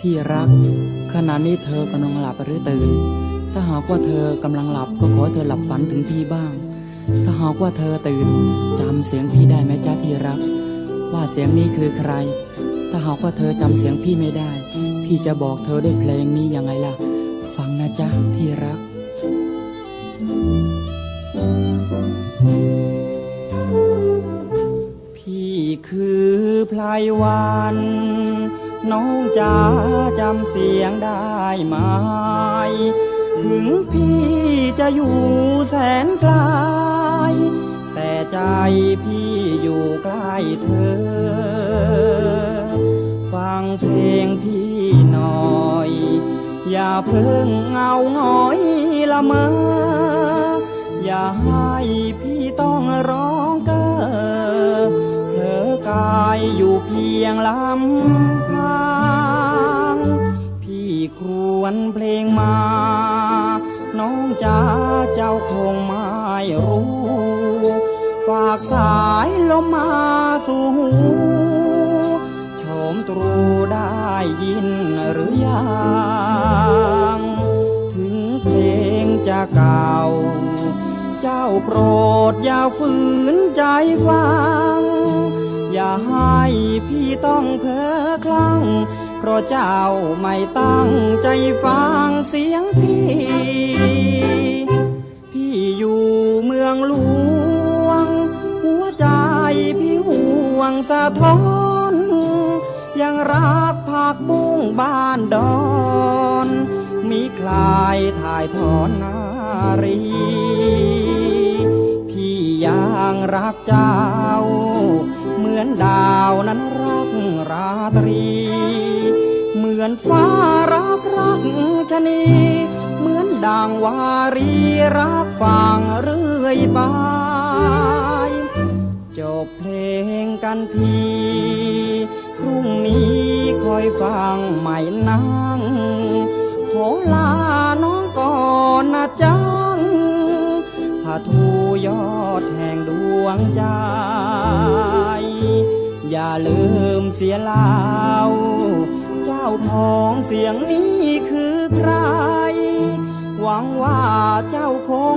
ที่รัก ขณะนี้เธอกำลังหลับหรือตื่น ถ้าหากว่าเธอกำลังหลับก็ขอเธอหลับฝันถึงพี่บ้าง ถ้าหากว่าเธอตื่นจำเสียงพี่ได้ไหมจ้าที่รัก ว่าเสียงนี้คือใคร ถ้าหากว่าเธอจำเสียงพี่ไม่ได้ พี่จะบอกเธอด้วยเพลงนี้ยังไงล่ะ ฟังนะจ๊ะที่รัก พี่คือพลายวันน้องจ๋าจำเสียงได้ไหม ถึงพี่จะอยู่แสนไกล พี่อยู่ใกล้เธอ ฟังเพลงพี่หน่อย อย่าเพิ่งเงาหงอยละเมอ อย่าให้พี่ต้องร้องเก้อเผลอกายอยู่เพียงลำพัง พี่ครวนเพลงมา น้องจ๋าเจ้าคงไม่รู้ากสายลมมาสู่หูชมตรูได้ยินหรือยัง ถึงเพลงจะเก่า เจ้าโปรดอย่าฝืนใจฟัง อย่าให้พี่ต้องเพ้อคลั่ง เพราะเจ้าไม่ตั้งใจฟังเสียงพี่พี่ งสะท้อน ยังรักผักบุ้งบ้านดอน มีคลายถ่ายถอนนารี พี่ยังรักเจ้า เหมือนดาวนั้นรักราตรี เหมือนฟ้ารักรักชนีเหมือนดังวารีรักฟังเรื่อยไป จบเพลงกันที พรุ่งนี้คอยฟังใหม่นั่ง ขอลาน้องก่อนนะจังพาทูยอดแห่งดวงใจ อย่าลืมเสียลาว เจ้าของเสียงนี้คือใคร หวังว่าเจ้าคง